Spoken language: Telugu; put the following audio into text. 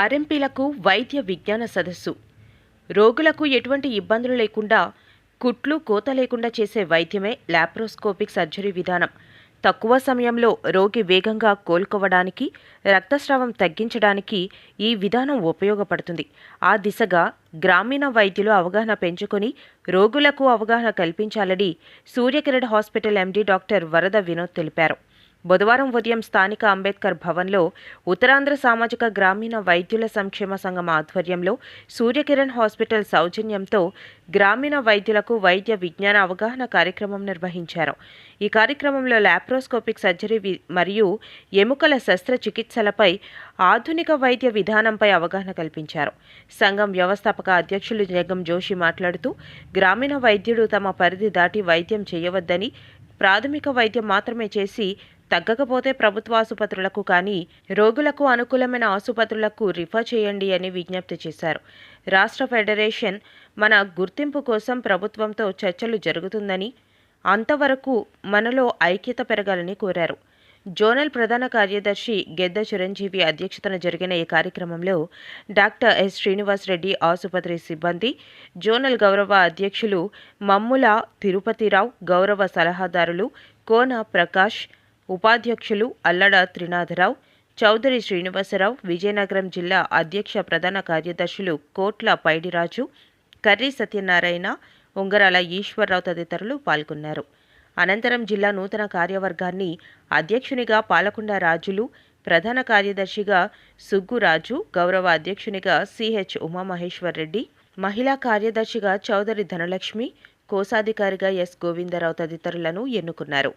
ఆర్ఎంపీలకు వైద్య విజ్ఞాన సదస్సు. రోగులకు ఎటువంటి ఇబ్బందులు లేకుండా కుట్లు కోత లేకుండా చేసే వైద్యమే లాప్రోస్కోపిక్ సర్జరీ విధానం. తక్కువ సమయంలో రోగి వేగంగా కోలుకోవడానికి రక్తస్రావం తగ్గించడానికి ఈ విధానం ఉపయోగపడుతుంది. ఆ దిశగా గ్రామీణ వైద్యులు అవగాహన పెంచుకొని రోగులకు అవగాహన కల్పించాలని సూర్యకిరణ్ హాస్పిటల్ ఎండీ డాక్టర్ వరద వినోద్ తెలిపారు. బుధవారం ఉదయం స్థానిక అంబేద్కర్ భవన్లో ఉత్తరాంధ్ర సామాజిక గ్రామీణ వైద్యుల సంక్షేమ సంఘం ఆధ్వర్యంలో సూర్యకిరణ్ హాస్పిటల్ సౌజన్యంతో గ్రామీణ వైద్యులకు వైద్య విజ్ఞాన అవగాహన కార్యక్రమం నిర్వహించారు. ఈ కార్యక్రమంలో లాప్రోస్కోపిక్ సర్జరీ మరియు ఎముకల శస్త్రచికిత్సలపై ఆధునిక వైద్య విధానంపై అవగాహన కల్పించారు. సంఘం వ్యవస్థాపక అధ్యక్షులు జగం జోషి మాట్లాడుతూ గ్రామీణ వైద్యుడు తమ పరిధి దాటి వైద్యం చేయవద్దని ప్రాథమిక వైద్యం మాత్రమే చేసి తగ్గకపోతే ప్రభుత్వ ఆసుపత్రులకు కానీ రోగులకు అనుకూలమైన ఆసుపత్రులకు రిఫర్ చేయండి అని విజ్ఞప్తి చేశారు. రాష్ట్ర ఫెడరేషన్ మన గుర్తింపు కోసం ప్రభుత్వంతో చర్చలు జరుగుతుందని అంతవరకు మనలో ఐక్యత పెరగాలని కోరారు. జోనల్ ప్రధాన కార్యదర్శి గెద్ద చిరంజీవి అధ్యక్షతన జరిగిన ఈ కార్యక్రమంలో డాక్టర్ ఎస్ శ్రీనివాస్ రెడ్డి ఆసుపత్రి సిబ్బంది జోనల్ గౌరవ అధ్యక్షులు మమ్ముల తిరుపతిరావు గౌరవ సలహాదారులు కోన ప్రకాష్ ఉపాధ్యక్షులు అల్లడ త్రినాథరావు చౌదరి శ్రీనివాసరావు విజయనగరం జిల్లా అధ్యక్ష ప్రధాన కార్యదర్శులు కోట్ల పైడిరాజు కర్రీ సత్యనారాయణ ఉంగరాల ఈశ్వరరావు తదితరులు పాల్గొన్నారు. అనంతరం జిల్లా నూతన కార్యవర్గాన్ని అధ్యక్షునిగా పాలకొండ రాజులు ప్రధాన కార్యదర్శిగా సుగ్గురాజు గౌరవ అధ్యక్షునిగా సిహెచ్ ఉమామహేశ్వర్ రెడ్డి మహిళా కార్యదర్శిగా చౌదరి ధనలక్ష్మి కోశాధికారిగా ఎస్ గోవిందరావు తదితరులను ఎన్నుకున్నారు.